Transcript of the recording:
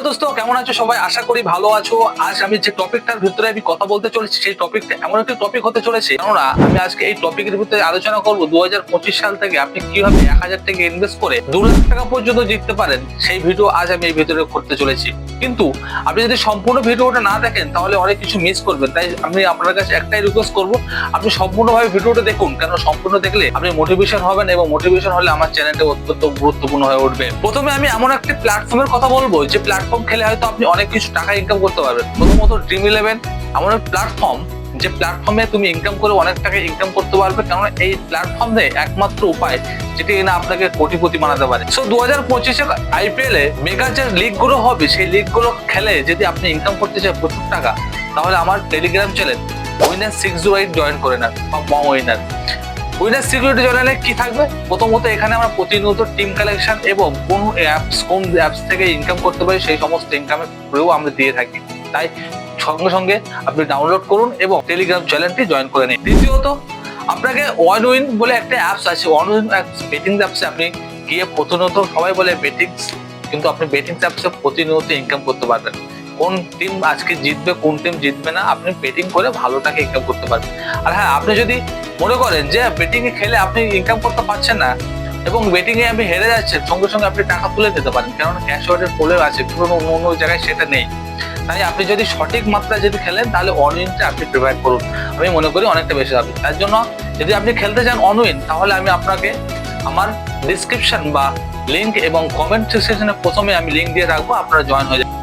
Hello দোস্ত, কেমন আছো? সবাই আশা করি ভালো আছো। আজ আমি যে টপিকটার ভিতরে আমি কথা বলতে চলেছি, সেই টপিকটা এমন একটি টপিক হতে চলেছে। কেননা আমি আজকে এই টপিকের ভিতরে আলোচনা করব দু হাজার পঁচিশ সাল থেকে আপনি কীভাবে এক হাজার টাকা ইনভেস্ট করে দু লাখ টাকা পর্যন্ত জিততে পারেন, সেই ভিডিও আজ আমি এই ভিতরে করতে চলেছি। কিন্তু আপনি যদি সম্পূর্ণ ভিডিওটা না দেখেন, তাহলে অনেক কিছু মিস করবেন। তাই আমি আপনার কাছে একটাই রিকোয়েস্ট করব, আপনি সম্পূর্ণভাবে ভিডিওটা দেখুন। কেন সম্পূর্ণ দেখলে আপনি মোটিভেশন হবেন এবং মোটিভেশন হলে আমার চ্যানেলটা অত্যন্ত গুরুত্বপূর্ণ হয়ে উঠবে। প্রথমে আমি এমন একটি প্ল্যাটফর্মের কথা বলব, যে প্ল্যাটফর্ম খেলে হয়তো আপনি অনেক কিছু টাকা ইনকাম করতে পারবেন। প্রথমত ড্রিম ইলেভেন এমন এক প্ল্যাটফর্ম যে প্ল্যাটফর্মে তুমি ইনকাম করে অনেক টাকা ইনকাম করতে পারবে কারণ এই প্ল্যাটফর্মে একমাত্র উপায়, যেটি কিনা আপনাকে কোটিপতি বানাতে পারে। সো দু হাজার পঁচিশে আইপিএল এ মেগা যে লিগগুলো হবে, সেই লিগগুলো খেলে যদি আপনি ইনকাম করতে চান প্রচুর টাকা, তাহলে আমার Telegram channel winner six zero eight join করে নেন, বা মম উইনার উইনার সিকিউরিটি চ্যানেলে কি থাকবে? প্রথমত এখানে আমরা প্রতিনিয়ত টিম কালেকশন এবং কোন অ্যাপস কোন অ্যাপস থেকে ইনকাম করতে পারি সেই সমস্ত ইনকামের প্রিয় আমরা দিয়ে থাকি। তাই সঙ্গে সঙ্গে আপনি ডাউনলোড করুন এবং টেলিগ্রাম চ্যানেলটি জয়েন করে নিন। দ্বিতীয়ত, আপনাকে ওয়ান উইন বলে একটা অ্যাপস আছে। ওয়ান উইন অ্যাপস বেটিং অ্যাপসে আপনি গিয়ে প্রতিনিয়ত সবাই বলে বেটিংস কিন্তু আপনি বেটিং অ্যাপসে প্রতিনিয়ত ইনকাম করতে পারবেন। কোন টিম আজকে জিতবে, কোন টিম জিতবে না, আপনি বেটিং করে ভালো টাকা ইনকাম করতে পারবেন। আর হ্যাঁ আপনি যদি মনে করেন যে বেটিং এ খেলে আপনি ইনকাম করতে পারছেন না এবং বেটিং এ আপনি হেরে যাচ্ছেন, সঙ্গে সঙ্গে আপনি টাকা তুলে দিতে পারেন, কেননা ক্যাশ ওয়ার্ডের পোলেও আছে, পুরোনো, অন্য জায়গায় সেটা নেই। তাই আপনি যদি সঠিক মাত্রায় যদি খেলেন, তাহলে অনউইনটা আপনি প্রিপেয়ার করুন। আমি মনে করি অনেকটা বেশি হবে তার জন্য যদি আপনি খেলতে চান অনউইন তাহলে আমি আপনাকে আমার ডিসক্রিপশন বা লিংক এবং কমেন্ট সেকশনে প্রথমে আমি লিংক দিয়ে রাখব, আপনারা জয়েন হয়ে যাবেন।